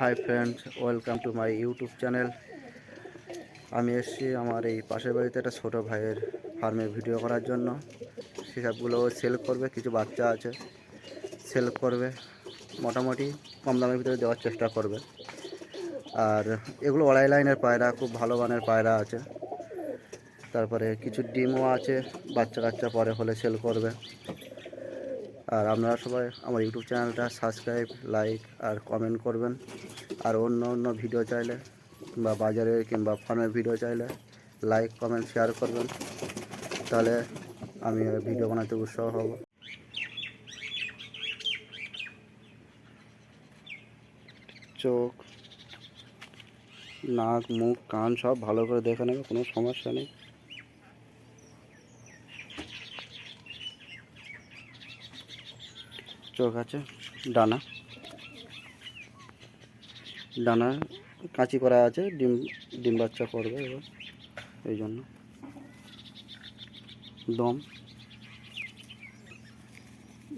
Hi friends welcome to my YouTube channel আমি এসেছি আমার এই পাশের বাড়িতে একটা ছোটো ভাইয়ের ফার্মে ভিডিও করার জন্য। সেসবগুলো সেল করবে, কিছু বাচ্চা আছে সেল করবে, মোটামুটি কম দামের ভিতরে দেওয়ার চেষ্টা করবে। আর এগুলো অড়াই লাইনের পায়রা, খুব ভালো মানের পায়রা আছে। তারপরে কিছু ডিমও আছে বাচ্চা কাচ্চা পরে হলে সেল করবে। আর আপনারা সবাই আমার ইউটিউব চ্যানেলটা সাবস্ক্রাইব লাইক আর কমেন্ট করবেন। আর অন্য অন্য ভিডিও চাইলে বা বাজারের কিংবা ফার্মের ভিডিও চাইলে লাইক কমেন্ট শেয়ার করবেন। তাহলে আমি ভিডিও বানাতে উৎসাহ হব। চোখ, নাক, মুখ, কান সব ভালো করে দেখে নেবে, কোনো সমস্যা নেই। চোখ আছে, ডানা। ডানা, কাঁচি করা আছে, ডিম ডিম বাচ্চা করবে এবার, এই জন্য। দম।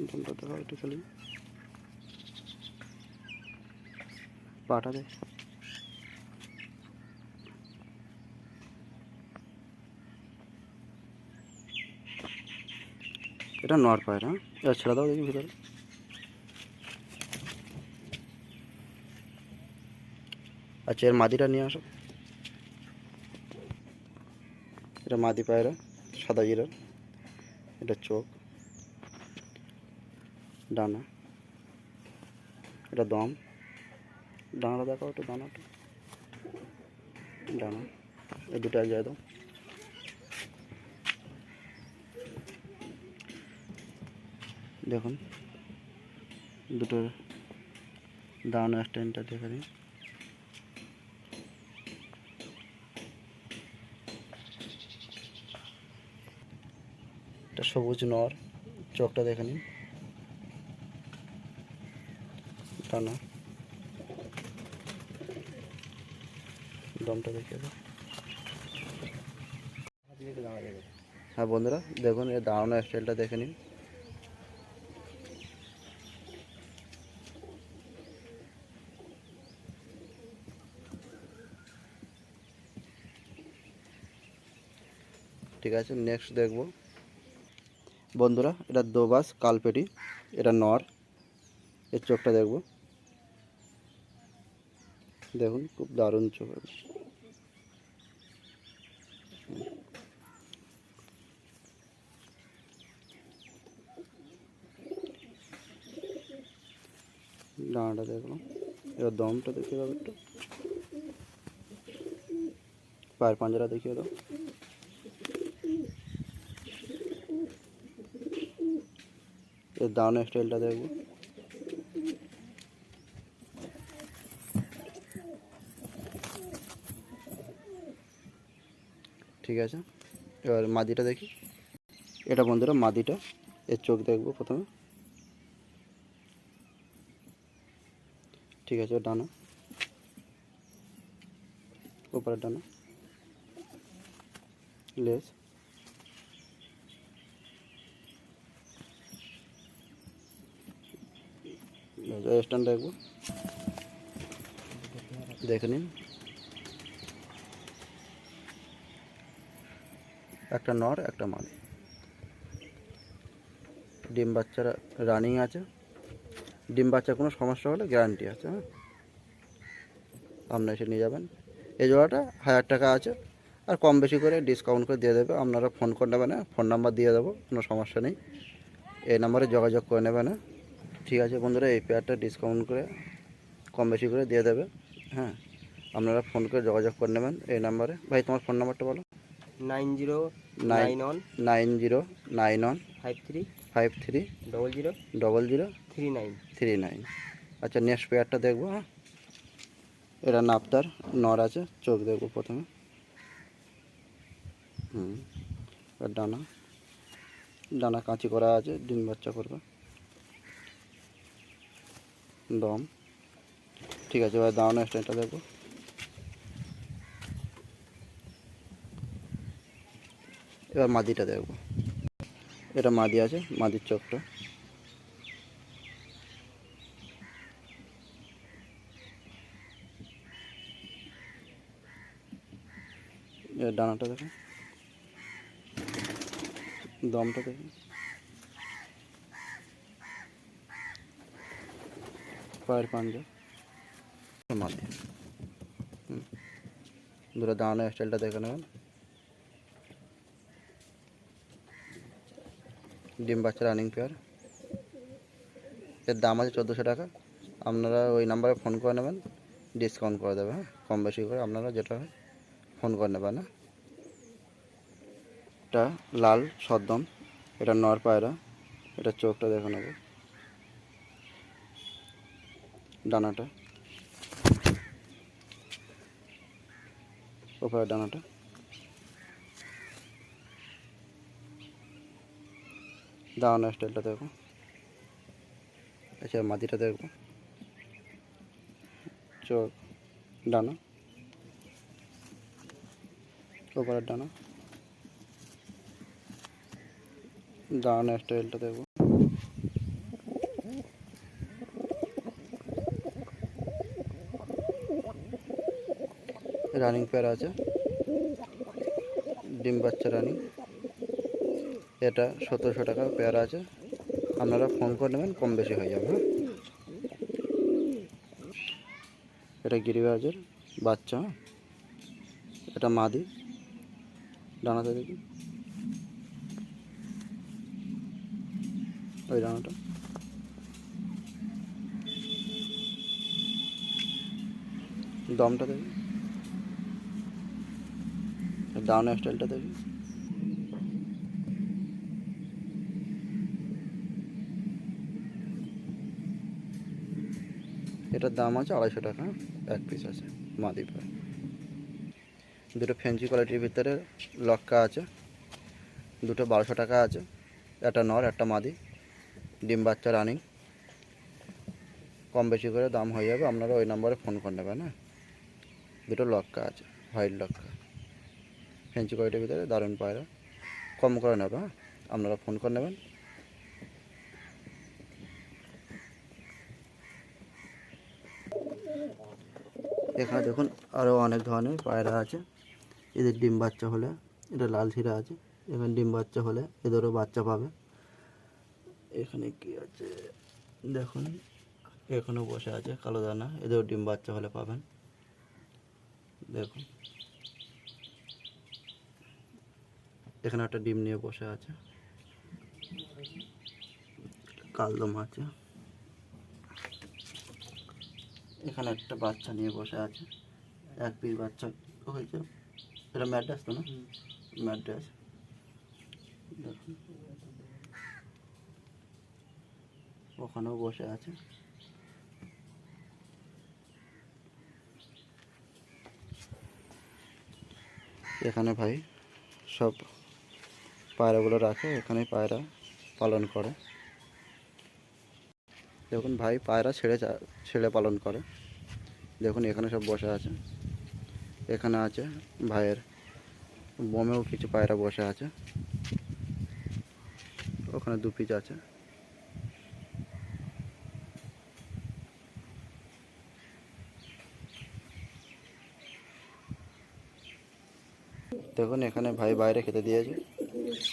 দমটা দেখা একটু খালি। পাটা দেখ এটা নর পায়রা এবার ছেড়ে দাও দেখি ভিতরে। আচ্ছা এর মাদিটা নিয়ে আসো। এটা মাদি পায়রা, সাদা জিরা এটা চোখ। ডানা। এটা দম। ডানাটা দেখাও একটু, ডানাটা। ডানা। এই দুটো এক জায়গায় দেখুন। দুটোর দাঁড়ানো স্ট্যান্ডটা দেখে দিন সবুজ নর, চোখটা দেখে নিন। টানা দমটা দেখে হ্যাঁ বন্ধুরা, দেখুন এর দাঁড়ানো স্টাইলটা দেখে নিন। ঠিক আছে নেক্সট দেখব। বন্ধুরা, এটা দোবাস, কালপেটি, এটা নর। এর চোখটা দেখব। দেখুন, খুব দারুণ চোখ। ডানাটা দেখলাম এবার দমটা দেখিয়ে দাও একটু। পায়ের পাঞ্জারা দেখিয়ে দাও। এর দাঁড়ানো স্টাইলটা দেখব। ঠিক আছে? এবার মাদিটা দেখি। এটা বন্ধুরা মাদিটা। এর চোখ দেখব প্রথমে। ঠিক আছে, ডানা উপরে ডানা লেস। স্ট্যান্ড দেখব দেখে নিন। একটা নর, একটা মাদি ডিম বাচ্চারা রানিং আছে। ডিম বাচ্চার কোনো সমস্যা হলে গ্যারান্টি আছে হ্যাঁ? আপনারা এসে নিয়ে যাবেন। এই জোড়াটা হাজার টাকা আছে। আর কম বেশি করে ডিসকাউন্ট করে দিয়ে দেবে। আপনারা ফোন করে নেবেন ফোন নাম্বার দিয়ে দেবো, কোনো সমস্যা নেই। এই নাম্বারে যোগাযোগ করে নেবেন হ্যাঁ? ঠিক আছে বন্ধুরা এই পেয়ারটা ডিসকাউন্ট করে কম বেশি করে দিয়ে দেবে। হ্যাঁ আপনারা ফোন করে যোগাযোগ করে নেবেন এই নাম্বারে ভাই তোমার ফোন নাম্বারটা বলো। Nine zero nine one nine zero nine one five three five three double zero double zero three nine three nine. আচ্ছা নেক্সট পেয়ারটা দেখব হ্যাঁ। এটা নাপতার নর আছে চোখ দেখব প্রথমে। হুম ডানা। ডানা কাঁচি করা আছে ডিম বাচ্চা করবে। দম। ঠিক আছে, এবার দাঁড়ানো স্ট্যান্ডটা দেখো। এবার মাদিটা দেখব এটা মাদি আছে, মাদির চোখটা। ডানাটা দেখো। দমটা দেখো। পায়ের পাঞ্জা। হুম। দুটো দাঁড়ানো স্টাইলটা দেখে নেবেন। ডিম বাচ্চা রানিং পেয়ার। এর দাম আছে চোদ্দোশো টাকা। আপনারা ওই নাম্বারে ফোন করে নেবেন। ডিসকাউন্ট করে দেবে হ্যাঁ? কম বেশি করে আপনারা যেটা হয় ফোন করে নেবেন হ্যাঁ? এটা লাল সদ্দম। এটা নর পায়রা। এটা চোখটা দেখে নেবে। ডানাটা। ওপরে ডানাটা। দাঁড়ানো স্টাইলটা দেখো। আচ্ছা মাটিটা দেখব চোখ, ডানা। ওপরের ডানা। দাঁড়ানো স্টাইলটা দেখব রানিং পেয়ার আছে। ডিম বাচ্চা রানিং। এটা সতেরোশো টাকা পেয়ার আছে। আপনারা ফোন করে নেবেন, কম বেশি হয়ে যাবে হ্যাঁ? এটা গিরিবাজের বাচ্চা হ্যাঁ? এটা মাদি। ডানাতে দেখি। ওই ডানাটা। দমটা দেখি। ডাউন স্টাইলটা দেখি। এটার দাম আছে আড়াইশো টাকা, এক পিস আছে মাদি দুটো ফেন্সি কোয়ালিটির ভিতরে লক্কা আছে, দুটো বারোশো টাকা আছে, একটা নর, একটা মাদি, ডিম বাচ্চা রানিং কম বেশি করে দাম হয়ে যাবে, আপনারা ওই নাম্বারে ফোন করে নেবেন হ্যাঁ? দুটো লক্কা আছে হোয়াইট লক্কা। ফেন্সি কোয়ালিটির ভিতরে? দারুণ পায়রা। কম করে নেবে হ্যাঁ? আপনারা ফোন করে নেবেন। এখানে দেখুন আরও অনেক ধরনের পায়রা আছে। এদের ডিম বাচ্চা হলে এটা লাল শিরা আছে। এখানে ডিম বাচ্চা হলে এদেরও বাচ্চা পাবে। এখানে কি আছে? দেখুন এখানেও বসে আছে কালো দানা। এদেরও ডিম বাচ্চা হলে পাবেন। দেখুন। এখানে একটা ডিম নিয়ে বসে আছে। কালদম আছে। এখানে একটা বাচ্চা নিয়ে বসে আছে। এক পিস বাচ্চা হয়েছে। এটা ম্যাড্রাস তো না? ম্যাড্রাস। দেখুন। ওখানেও বসে আছে। এখানে ভাই সব পায়রাগুলো রাখে এখানে পায়রা পালন করে। দেখুন ভাই, পায়রা ছেড়ে ছেড়ে পালন করে। দেখুন, এখানে সব বসে আছে। এখানে আছে ভাইয়ের বোমেও কিছু পায়রা বসে আছে। ওখানে দু পিচ আছে। দেখুন, এখানে ভাই বাইরে খেতে দিয়েছে।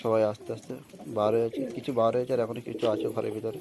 সবাই আস্তে আস্তে বার হয়েছে কিছু বার হয়েছে আর এখনও কিছু আছে ঘরের ভিতরে।